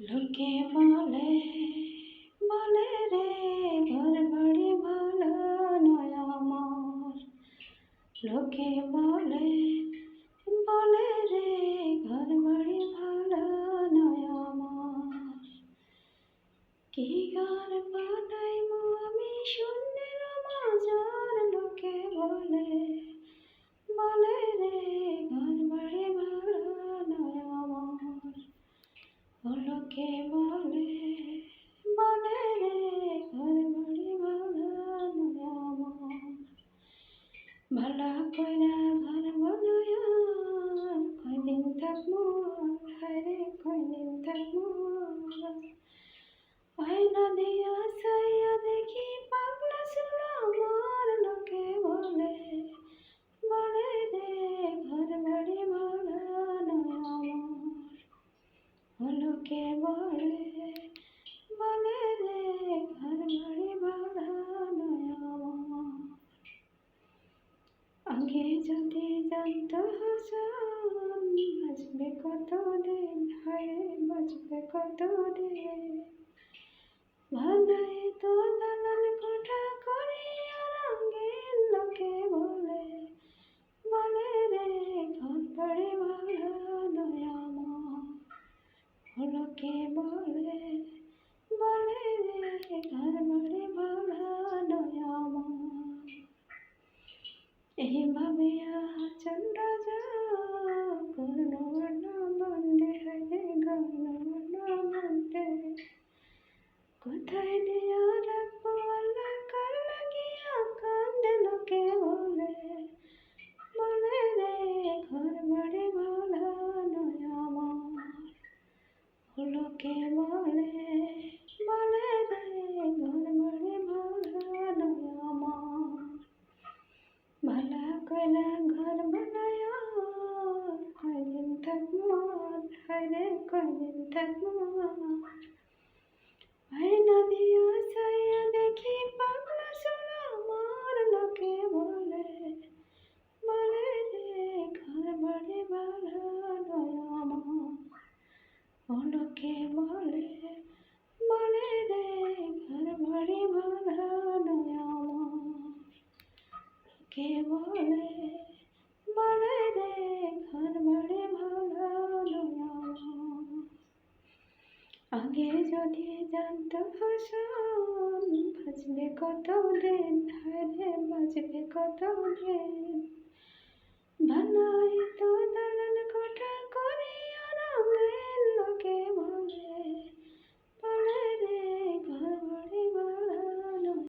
লোকে বলে বলে রে, ঘর বাড়ি ভালো নয় আমার। লোকে বলে বলে রে, ঘর বাড়ি ভালো নয় আমার। কি গান বানাইমু আমি শূন্যের মাঝার লোকে বলে কইরা ঘর বানায়া কয়দিন থাকব? হায়রে কয়দিন থাকব? আয়না দিয়া সাইয়া দেখি পাগলা চুলা আমার লোকে বলে বলে রে, ঘর বাড়ি ভালো নয় বলে আগে যদি জানতো হাসান বাঁচবে কতদিন? দিন হায় বাঁচবে কতদিন? দিন ভালাই তো দালাল এইভাবে চন্দ্রা যা কর্ণবর্ণ বন্দে হরে গর্ণবর্ণ বন্দে। কোথায় নিয়ে রাখব আল্লাহ কার লাগিয়া কান্দে লোকে বলে বলে রে, ঘর বাড়ি বলে বলে রে, ঘর থাকব হায়রে কয়দিন থাকব আয়না দিয়া সাইয়া দেখি পাগলা সোনা লোকে বলে বলে রে ঘর বাড়ি ভালো ও লোকে বলে বলে রে ঘর বাড়ি ভালো নয় আমার কে বলে বলে যদি ভাষণ বাজবে কত দিন হারে বাজবে কত দিন বানাই তো